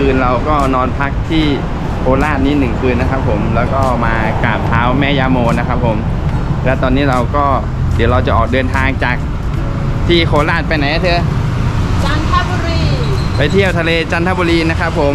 คืนเราก็นอนพักที่โคราชนี้หนึ่งคืนนะครับผมแล้วก็มากราบเท้าแม่ยาโมนะครับผม และตอนนี้เราก็เดี๋ยวเราจะออกเดินทางจากที่โคราชไปไหนอะเธอจันทบุรี ไปเที่ยวทะเลจันทบุรีนะครับผม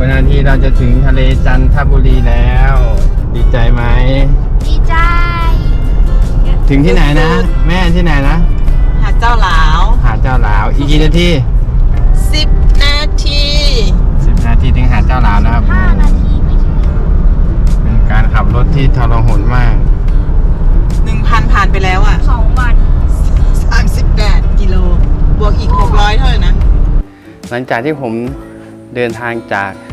ใช่อีกสิบกว่านาทีเราจะถึงทะเลจันทบุรีแล้ว ดีใจไหม ดีใจ ถึงที่ไหนนะ แม่ที่ไหนนะ หาดเจ้าหลาว หาดเจ้าหลาว อีกกี่นาทีสิบนาทีสิบนาทีถึงหาดเจ้าหลาวนะครับห้านาทีไม่ถึงเป็นการขับรถที่ทรหดมากหนึ่งพันผ่านไปแล้วอะสองวันสามสิบแปดกิโล บวกอีกหกร้อยเท่าไหร่นะ หลังจากที่ผมเดินทางจากห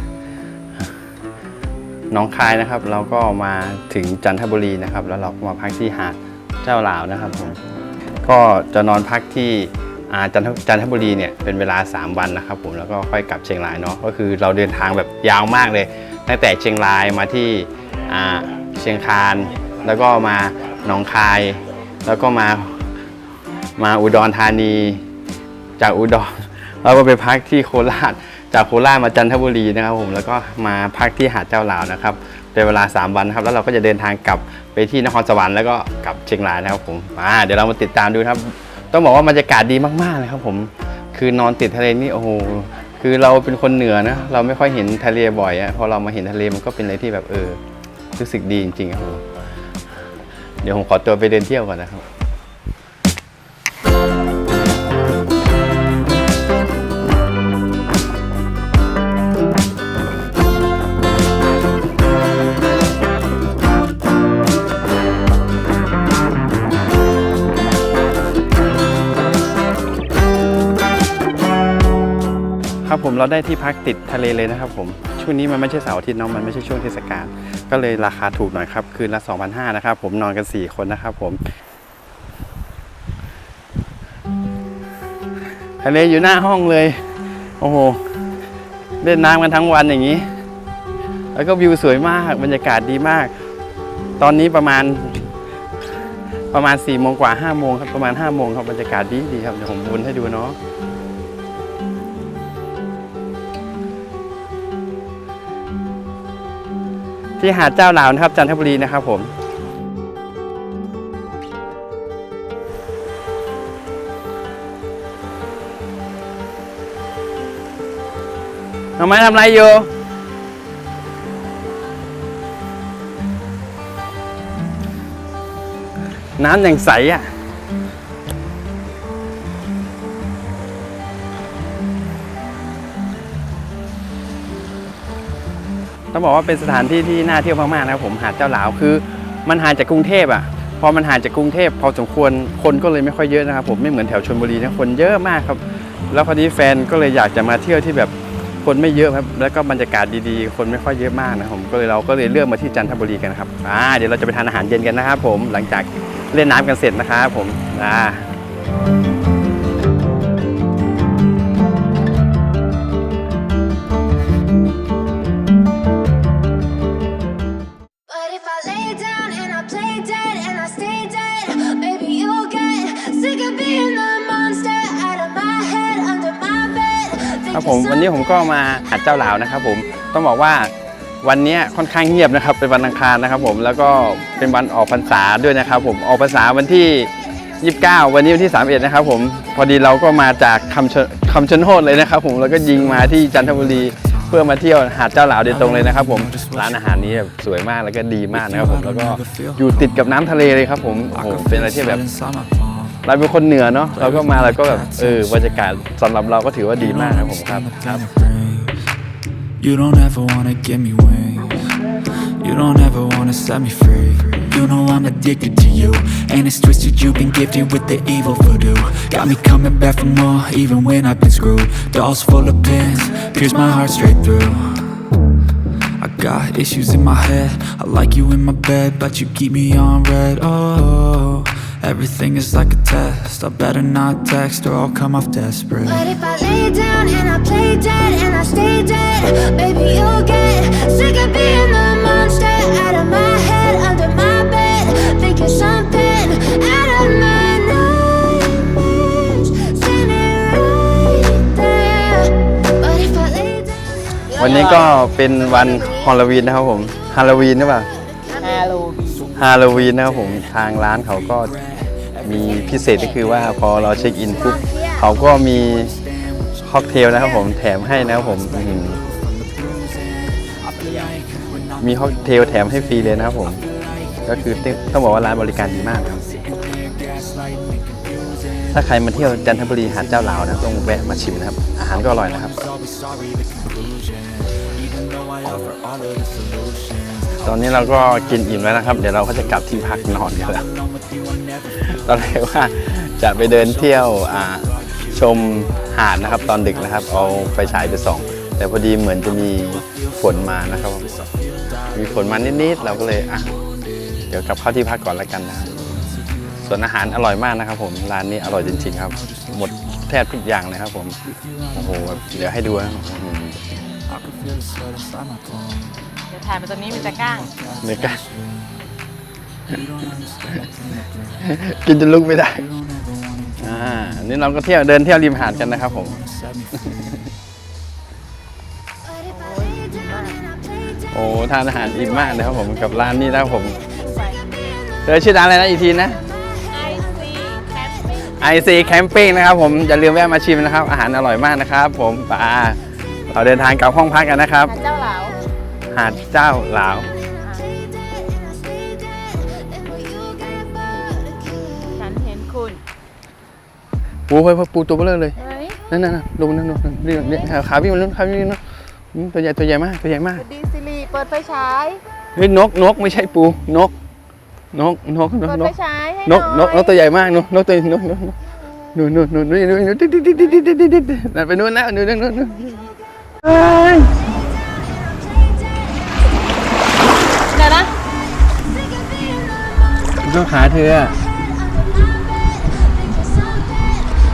น้องคายนะครับ เราก็มาถึงจันทบุรีนะครับ แล้วเราก็มาพักที่หาดเจ้าหลาวนะครับผมก็จะนอนพักที่จันทจันทบุรีเนี่ยเป็นเวลา 3 วันนะครับผมแล้วก็ค่อยกลับเชียงรายเนาะก็คือเราเดินทางแบบยาวมากเลย ตั้งแต่เชียงรายมาที่เชียงคานแล้วก็มาหนองคาย แล้วก็มามาอุดรธานี จากอุดรเราก็ไปพักที่โคราช จากโคราชมาจันทบุรีนะครับผมแล้วก็มาพักที่หาดเจ้าหลาวนะครับเป็นเวลา 3 วันครับแล้วเราก็จะเดินทางกลับไปที่นครสวรรค์แล้วก็กลับเชียงรายนะครับผมอ่าเดี๋ยวเรามาติดตามดูครับ ต้องบอกว่าบรรยากาศดีมากๆเลยครับผมคือนอนติดทะเลนี่โอ้โหคือเราเป็นคนเหนือนะเราไม่ค่อยเห็นทะเลบ่อยอะพอเรามาเห็นทะเลมันก็เป็นอะไรที่แบบเออรู้สึกดีจริงๆครับผมเดี๋ยวผมขอตัวไปเดินเที่ยวก่อนนะครับ เราได้ที่พักติดทะเลเลยนะครับผมช่วงนี้มันไม่ใช่เสาร์อาทิตย์เนาะมันไม่ใช่ช่วงเทศกาลก็เลยราคาถูกหน่อยครับ คืนละ2,500นะครับผมนอนกัน 4 คนนะครับผมทะเลอยู่หน้าห้องเลย โอ้โห เล่นน้ำกันทั้งวันอย่างนี้ แล้วก็วิวสวยมากบรรยากาศดีมาก ตอนนี้ประมาณประมาณ4ี่โมงกว่า5้าโมงครับประมาณ5้าโมงครับบรรยากาศดีดีครับเดี๋ยวผมวนให้ดูเนาะ ที่หาดเจ้าหลาวนะครับจันทบุรีนะครับผมทำไมทำไรอยู่น้ำอย่างใสอะ ต้องบอกว่าเป็นสถานที่ที่น่าเที่ยวมากๆนะครับผมหาดเจ้าหลาวคือ มันห่างจากกรุงเทพอะพอมันห่างจากกรุงเทพพอสมควรคนก็เลยไม่ค่อยเยอะนะครับผมไม่เหมือนแถวชลบุรีนะคนเยอะมากครับ แล้วพอดีแฟนก็เลยอยากจะมาเที่ยวที่แบบคนไม่เยอะครับแล้วก็บรรยากาศดีๆ คนไม่ค่อยเยอะมากนะผมก็เลยเราก็เลยเลือกมาที่จันทบุรีกันครับอ่าเดี๋ยวเราจะไปทานอาหารเย็นกันนะครับผมหลังจากเล่นน้ำกันเสร็จนะครับผมอ่า ครับผมวันนี้ผมก็มาหาดเจ้าหลาวนะครับผมต้องบอกว่าวันนี้ค่อนข้างเงียบนะครับเป็นวันอังคารนะครับผมแล้วก็เป็นวันออกพรรษาด้วยนะครับ ผมออกพรรษาวันที่ 29 วันนี้วันที่ 31 นะครับผมพอดีเราก็มาจากคำชะคำชะโนดเลยนะครับ ผมแล้วก็ยิงมาที่จันทบุรีเพื่อมาเที่ยวหาดเจ้าหลาวโดยตรงเลยนะครับ ผมร้านอาหารนี้แบบสวยมากแล้วก็ดีมากนะครับผมแล้วก็อยู่ติดกับน้ำทะเลเลยครับ ผมโอ้โหเป็นอะไรที่แบบ เราเป็นคนเหนือเนาะเราก็มาเราก็แบบเออบรรยากาศสำหรับเราก็ถือว่าดีมากครับผมครับ You don't ever wanna give me wings. You don't ever wanna set me free. You know I'm addicted to you. And it's twisted, you've been gifted with the evil voodoo. Got me coming back for more, even when I've been screwed. Dolls full of pins, pierce my heart straight through. I Got issues in my head. I like you in my bed, but you keep me on red. Oh, everything is like a test. I better not text or I'll come off desperate. But if I lay down and I play dead and I stay dead, baby, you'll get sick of being the monster out of my head, under my bed, thinking something out of my nightmares, standing right there. But if I lay down. วันนี้ก็เป็นวันฮอลลวีนนะครับผมฮาโลวีนหรือเปล่า ฮาโลฮาโลวีนนะครับผมทางร้านเขาก็มีพิเศษก็คือว่าพอเราเช็คอินปุ๊บเขาก็มีค็อกเทลนะครับผมแถมให้นะครับผมอื้อหือมีค็อกเทลแถมให้ฟรีเลยนะครับผม ก็คือต้องบอกว่าร้านบริการดีมากครับ ถ้าใครมาเที่ยวจันทบุรีหาดเจ้าหลาวนะต้องแวะมาชิมนะครับ อาหารก็อร่อยนะครับ ตอนนี้เราก็กินอิ่มแล้วนะครับ เดี๋ยวเราก็จะกลับที่พักนอนกันแล้วตอนแรกว่าจะไปเดินเที่ยวชมหาดนะครับ ตอนดึกนะครับ เอาไฟฉายไปส่อง แต่พอดีเหมือนจะมีฝนมานะครับ มีฝนมานิดๆเราก็เลยอะเดี๋ยวกลับเข้าที่พักก่อนแล้วกันนะส่วนอาหารอร่อยมากนะครับผมร้านนี้อร่อยจริงๆครับ หมดแทบทุกอย่างเลยครับผมโอ้โหเดี๋ยวให้ดูนะ เดี๋ยวถ่ายมาตรงนี้มันจะก้างเนื้อกันกินจนลุกไม่ได้ อ่า นี่เราก็เที่ยวเดินเที่ยวริมหาดกันนะครับผม โอ้ ทานอาหารอิ่มมากนะครับผมกับร้านนี้นะครับผมเธอชื่อร้านอะไรนะอีกทีนะ IC Camping IC Camping นะครับผม อย่าลืมแวะมาชิมนะครับ อาหารอร่อยมากนะครับผมป่า เราเดินทางกลับห้องพักกันนะครับหาดเจ้าเหลาหาดเจ้าหลาว ฉันเห็นคุณ ปูไปปูตัวเบลอเลย เฮ้ยนั่นนั่นลงนั่นนั่นนี่นี่ขาวิ่งมันนู่นขาวิ่งมันนู่นอืมตัวใหญ่ตัวใหญ่มากตัวใหญ่มาก ดีซิลีเปิดไฟฉาย เฮ้ยนกนกไม่ใช่ปูนก นกนกนกเปิดนไฟกฉายให้นกนกนกตัวใหญ่มากนกนกตัวนกนกนกนู่นนู่นนู่นนู่นนู่นนู่นติ๊ดติ๊ดติ๊ดติ๊ดติ๊ดติ๊ดติ๊ดนั่นไปนู่นแล้วนู่นนู่นนู่นนู่น เดี๋ยวนะก็ขาเธออะ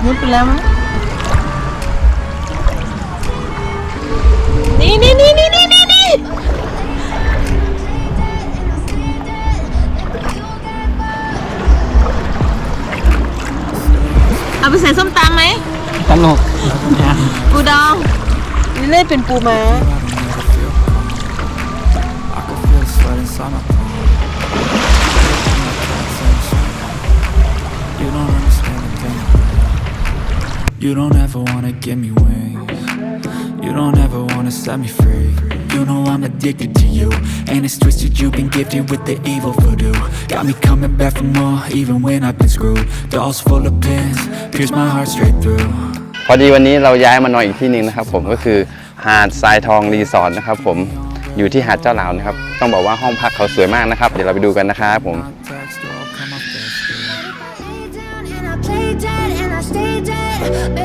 มุดไปแล้วมั้งนี่นี่นี่นี่นี่นี่นี่เอาไปใส่ส้มตำไหมตลกปูดอง นี่เล่นเป็นปูม้า I can feel the sweat inside my palm. You don't understand the pain. You don't ever wanna give me wings. You don't ever wanna set me free. You know I'm addicted to you. And it's twisted, you've been gifted with the evil voodoo. Got me coming back for more, even when I've been screwed. Dolls full of pins, pierce my heart straight through. พอดีวันนี้เราย้ายมานอนอีกที่หนึ่งนะครับ ผมก็คือหาดทรายทองรีสอร์ทนะครับ ผมอยู่ที่หาดเจ้าหลาวนะครับ ต้องบอกว่าห้องพักเขาสวยมากนะครับ เดี๋ยวเราไปดูกันนะครับผม Stay dead and I stay dead.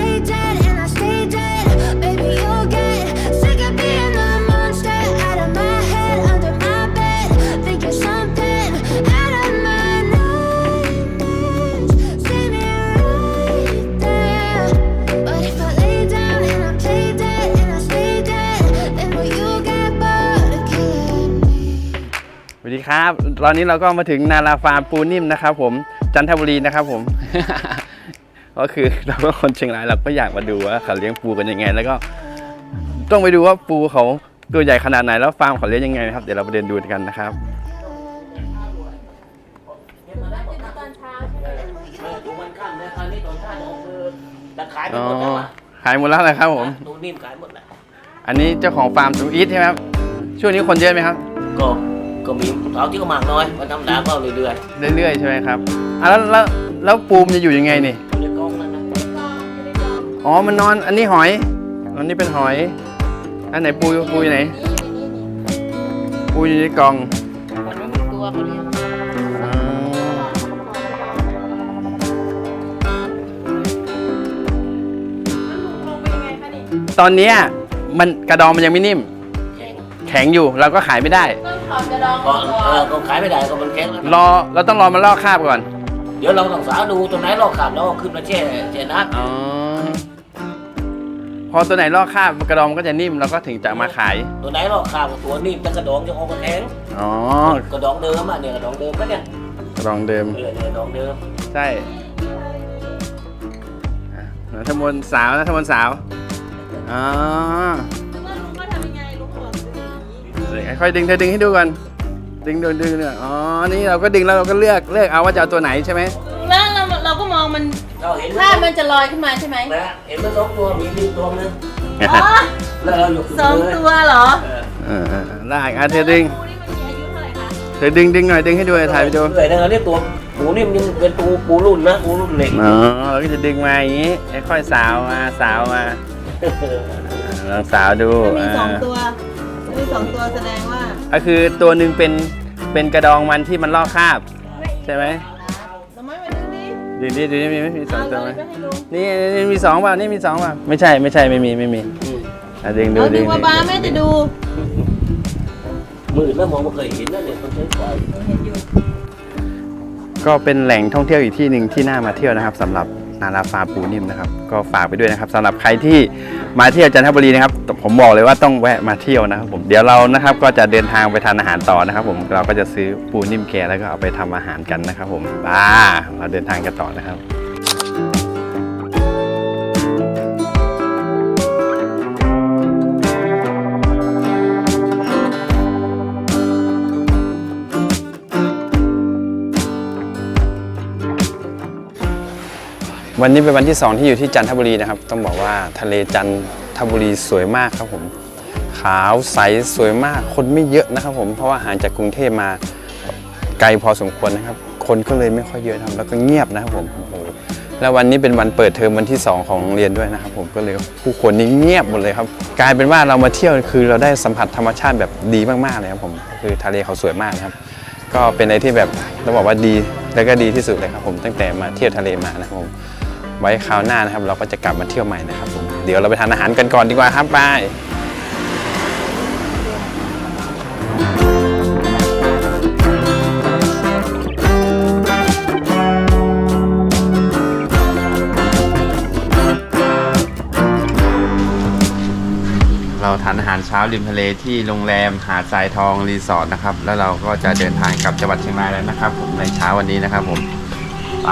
ครับ ตอนนี้เราก็มาถึงนาราฟาร์มปูนิ่มนะครับผมจันทบุรีนะครับผม ก็คือเราก็คนเชียงรายเราก็อยากมาดูว่าเขาเลี้ยงปูกันยังไง แล้วก็ ต้องไปดูว่าปูเขาตัวใหญ่ขนาดไหนแล้วฟาร์มเขาเลี้ยงยังไงนะครับเดี๋ยวเราไปเดินดูกันนะครับดูมันข้ามนะคราวนี้ตอนท่านออกคือแต่ขายไปอ๋อหมดแล้วอะขายหมดแล้วนะครับผมตูนิ่มขายหมดแล้วอันนี้เจ้าของฟาร์มตูอีทใช่ไหมครับช่วงนี้คนเยอะไหมครับก็ ก็มีเอาที่ก็มากน้อยมันธรรมดาก็เรื่อยเรื่อยๆใช่ไหมครับอะแล้วแล้วแล้วปูมนจะอยู่ยังไงนี่ ๆอยู่ในกล้องนั่นนะอ๋อ มันนอน อันนี้หอย อันนี้เป็นหอย อันไหนปูปูอยู่ไหน ปูอยู่ในกล่องมันไม่มีตัวเขาเรียกอ๋อตอนเนี้ยมันกระดองมันยังไม่นิ่ม แข็งแข็งอยู่ เราก็ขายไม่ได้ต้ นขอบจะลองก็เออก็ขายไม่ได้ก็มันแข็งแล้วรอเราต้องรอมันลอกคราบก่อนเดี๋ยวเราต้องสาวดูตรงไหนลอกขาดแล้วเอาขึ้นมาแช่แช่น้ำอ๋อพอตัวไหนลอกคราบกระดองมันก็จะนิ่มเราก็ถึงจะเอามาขายตัวไหนลอกขาดตัวนิ่มแต่กระดองจะออกมาแข็งอ๋อกระดองเดิมอะเนี่ยกระดองเดิมก็เนี่ยกระดองเดิม เออเนี่ยกระดองเดิมใช่อะนัทมนต์สาวนัทมนต์สาว อ๋อ เดี๋ยวค่อยดึงเธอดึงให้ดูก่อนดึงดึงดึงเนี่ยอ๋อ นี่เราก็ดึงแล้วเราก็เลือกเลือกเอาว่าจะเอาตัวไหนใช่ไหมแล้วเราเราก็มองมันเราเห็นถ้ามันจะลอยขึ้นมาใช่ไหมนะเห็นมันสองตัวมีลิงตัวนึงอ๋อแล้วเราหยกสองตัวเหรอเออเออเออได้อะเธอดึงปูนี่มันมีอายุเท่าไหร่คะเธอดึงดึงหน่อยดึงให้ดูถ่ายไปดูเลยนะนี่ตัวปูนิ่มยังเป็นปูปูรุ่นนะปูรุ่นเหล็กอ๋อเราก็จะดึงมาอย่างนี้ค่อยๆสาวมาสาวมาลองสาวดูมีสองอ่าตัว มีสองตัวแสดงว่าก็คือตัวหนึ่งเป็นเป็นกระดองมันที่มันลอกคราบ ใช่ไหมเราไม่มาดูนี่ดูดิดูดิมีไหมมีสองตัวไหมไปให้ลุงนี่นี่มีสองเปล่านี่มีสองเปล่าไม่ใช่ไม่ใช่ไม่มีไม่มีอะดึงดูเอาดึดึงงมาบ้าแม่จะดูมืดแล้วมองไม่เคยเห็นนะเนี่ยต้องใช้ไฟก็เป็นแหล่งท่องเที่ยวอีกที่หนึ่งที่น่ามาเที่ยวนะครับสำหรับ นาราฟาปูนิ่มนะครับ ก็ฝากไปด้วยนะครับสำหรับใครที่มาเที่ยวจันทบุรีนะครับ ผมบอกเลยว่าต้องแวะมาเที่ยวนะครับผมเดี๋ยวเรานะครับก็จะเดินทางไปทานอาหารต่อนะครับ ผมเราก็จะซื้อปูนิ่มแกแล้วก็เอาไปทำอาหารกันนะครับ ผมอ่าเราเดินทางกันต่อนะครับ วันนี้เป็นวันที่ 2 ที่อยู่ที่จันทบุรีนะครับ ต้องบอกว่าทะเลจันทบุรีสวยมากครับผม ขาวใสสวยมากคนไม่เยอะนะครับผมเพราะว่าห่างจากกรุงเทพมาไกลพอสมควรนะครับ คนก็เลยไม่ค่อยเยอะนะครับแล้วก็เงียบนะครับผมโอ้โหแล้ววันนี้เป็นวันเปิดเทอมวันที่ 2 ของโรงเรียนด้วยนะครับผมก็เลยผู้คนนี่เงียบหมดเลยครับ กลายเป็นว่าเรามาเที่ยวคือเราได้สัมผัสธรรมชาติแบบดีมากๆเลยครับผมคือทะเลเขาสวยมากนะครับ ก็เป็นอะไรที่แบบต้องบอกว่าดีแล้วก็ดีที่สุดเลยครับผมตั้งแต่มาเที่ยวทะเลมานะครับผม ไว้คราวหน้านะครับ เราก็จะกลับมาเที่ยวใหม่นะครับผมเดี๋ยวเราไปทานอาหารกันก่อนดีกว่าครับบายเราทานอาหารเช้าริมทะเลที่โรงแรมหาดทรายทองรีสอร์ทนะครับ แล้วเราก็จะเดินทางกลับจังหวัดเชียงรายแล้วนะครับ ผมในเช้าวันนี้นะครับผม ไป